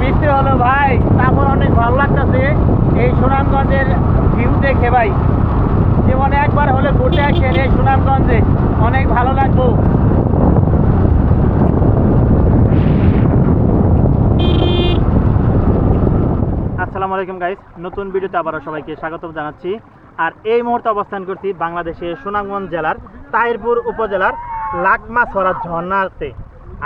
বৃষ্টি হলো ভাই, তারপর অনেক ভালো লাগতেছে। এই সুনামগঞ্জের ভিউ দেখে ভাই। জীবনে একবার হলে ঘুরতে আসেন এই সুনামগঞ্জে। অনেক ভালো লাগবো আসসালামু আলাইকুম গাইস নতুন ভিডিওতে আবারও সবাইকে স্বাগতম জানাচ্ছি। আর এই মুহূর্তে অবস্থান করছি বাংলাদেশের সুনামগঞ্জ জেলার তাহিরপুর উপজেলার লাকমাছড়া ঝর্ণাতে।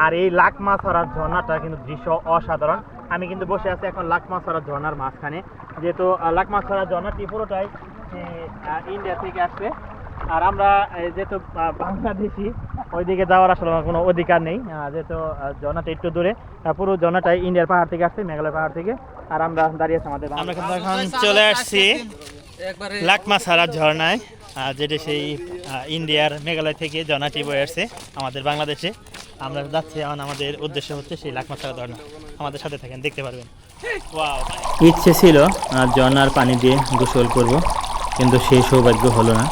আর এই লাকমাছড়ার ঝর্ণাটা কিন্তু দৃশ্য অসাধারণ। আমি কিন্তু বসে আছি এখন লাকমাছড়া ঝর্ণার মাঝখানে। যেহেতু আহ, লাকমাছড়া ঝর্ণাটি পুরোটাই ইন্ডিয়া থেকে আসছে। আর আমরা যেহেতু বাংলাদেশি ওইদিকে যাওয়ার আসলে আমার কোনো অধিকার নেই। যেহেতু ঝর্ণাটা একটু দূরে পুরো ঝর্ণাটাই ইন্ডিয়ার পাহাড় থেকে আসছে মেঘালয় পাহাড় থেকে। আর আমরা দাঁড়িয়ে আছি আমাদের আমরা কিন্তু এখন চলে আসছি লাকমাছাড়া ঝর্ণায় যেটা সেই ইন্ডিয়ার মেঘালয় থেকে ঝর্ণাটি বয়ে আসছে আমাদের বাংলাদেশে। আমরা যাচ্ছি এখন আমাদের উদ্দেশ্য হচ্ছে সেই লাকমাছাড়া ঝর্ণা। আমাদের সাথে থাকেন দেখতে পারবেন। ইচ্ছে ছিল ঝর্ণার পানি দিয়ে গোসল করব কিন্তু সেই সৌভাগ্য হলো না।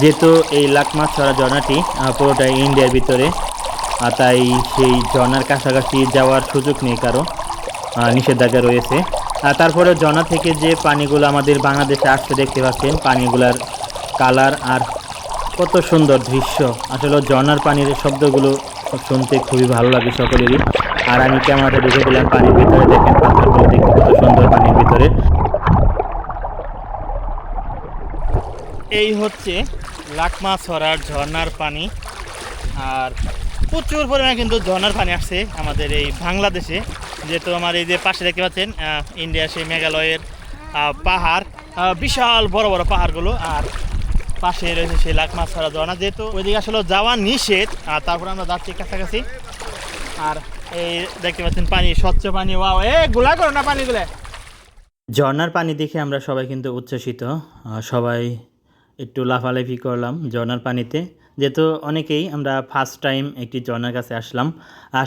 যেহেতু এই লাকমাছড়া ঝর্ণাটি পুরোটাই ইন্ডিয়ার ভিতরে আর তাই সেই ঝর্ণার কাছাকাছি যাওয়ার সুযোগ নেই কারও। নিষেধাজ্ঞা রয়েছে। আর তারপরে ঝর্ণা থেকে যে পানিগুলো আমাদের বাংলাদেশে আসতে দেখতে পাচ্ছেন, পানিগুলার কালার আর কত সুন্দর দৃশ্য। আসলে ঝর্ণার পানির শব্দগুলো শুনতে খুবই ভালো লাগে সকলেরই। আর আমি ক্যামেরাতে দেখে দিলাম পানির ভিতরে, দেখেন পাথরগুলো দেখতে কত সুন্দর পানির ভিতরে। এই হচ্ছে লাকমা ছড়ার ঝর্ণার পানি। আর প্রচুর পরিমাণে কিন্তু ঝর্ণার পানি আসছে আমাদের এই বাংলাদেশে। যেহেতু আমার এই যে পাশে দেখতে পাচ্ছেন ইন্ডিয়া সেই মেঘালয়ের পাহাড় বিশাল বড় বড় পাহাড়গুলো, আর পাশে রয়েছে সেই লাখ লাকমা ছড়া ঝর্ণা যেহেতু ওইদিকে আসলে যাওয়া নিষেধ, আর তারপরে আমরা যাচ্ছি কাছাকাছি, আর এই দেখতে পাচ্ছেন পানি, স্বচ্ছ পানি, ওয়াও, এ, গুলা করো না পানিগুলো। ঝর্ণার পানি দেখে আমরা সবাই কিন্তু উচ্ছ্বসিত সবাই একটু লাফালাফি করলাম ঝর্ণার পানিতে। যেহেতু অনেকেই আমরা ফার্স্ট টাইম একটি ঝর্ণার কাছে আসলাম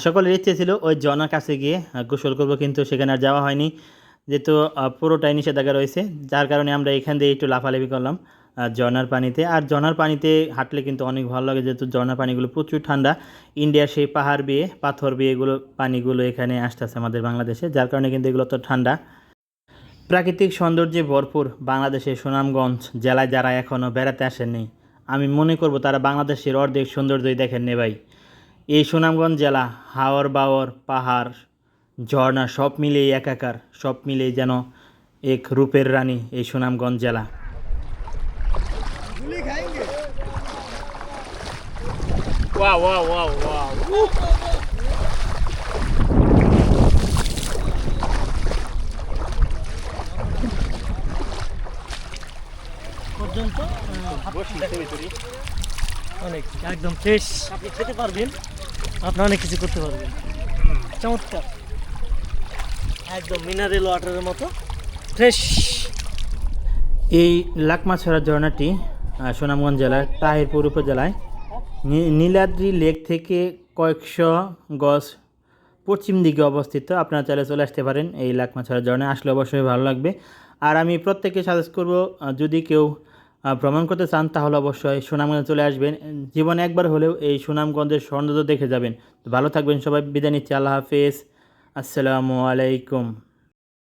সকলের ইচ্ছে ছিল ওই ঝর্ণার কাছে গিয়ে গোসল করব কিন্তু সেখানে আর যাওয়া হয়নি। যেহেতু পুরোটাই নিষেধাজ্ঞা রয়েছে যার কারণে আমরা এখান দিয়ে একটু লাফালাফি করলাম আহ, ঝর্ণার পানিতে। আর ঝর্ণার পানিতে হাঁটলে কিন্তু অনেক ভালো লাগে যেহেতু ঝর্ণার পানিগুলো প্রচুর ঠান্ডা। ইন্ডিয়ার সেই পাহাড় বেয়ে পাথর বেয়ে এগুলো পানিগুলো এখানে আসতেছে আমাদের বাংলাদেশে যার কারণে কিন্তু এগুলো তো ঠান্ডা। প্রাকৃতিক সৌন্দর্যে ভরপুর বাংলাদেশের সুনামগঞ্জ জেলায় যারা এখনও বেড়াতে আসেননি আমি মনে করব তারা বাংলাদেশের অর্ধেক সৌন্দর্যই দেখেন নে ভাই। এই সুনামগঞ্জ জেলা হাওর বাওয়ার পাহাড় ঝর্ণা সব মিলিয়ে একাকার সব মিলিয়ে যেন এক রূপের রানী এই সুনামগঞ্জ জেলা। ওয়া ওয়া ওয়া wow. অনেক একদম ফ্রেশ আপনি খেতে পারবেন। আপনি অনেক কিছু করতে পারবেন। চমৎকার। একদম মিনারেল ওয়াটারের মতো। ফ্রেশ এই লাকমাছড়া ঝর্ণাটি সুনামগঞ্জ জেলার তাহিরপুর উপজেলায় নী- নীলাদ্রি লেক থেকে কয়েকশো গজ পশ্চিম দিকে অবস্থিত। আপনারা চাইলে চলে আসতে পারেন এই লাকমাছড়া ঝর্ণায়। আসলে অবশ্যই ভালো লাগবে। আর আমি প্রত্যেককে সাজেস্ট করব যদি কেউ ভ্রমণ করতে চান তাহলে অবশ্যই সুনামগঞ্জে চলে আসবেন। জীবনে একবার হলেও এই সুনামগঞ্জের সৌন্দর্য দেখে যাবেন। ভালো থাকবেন সবাই, বিদায় নিচ্ছি, আল্লাহ হাফেজ। আসসালামু আলাইকুম।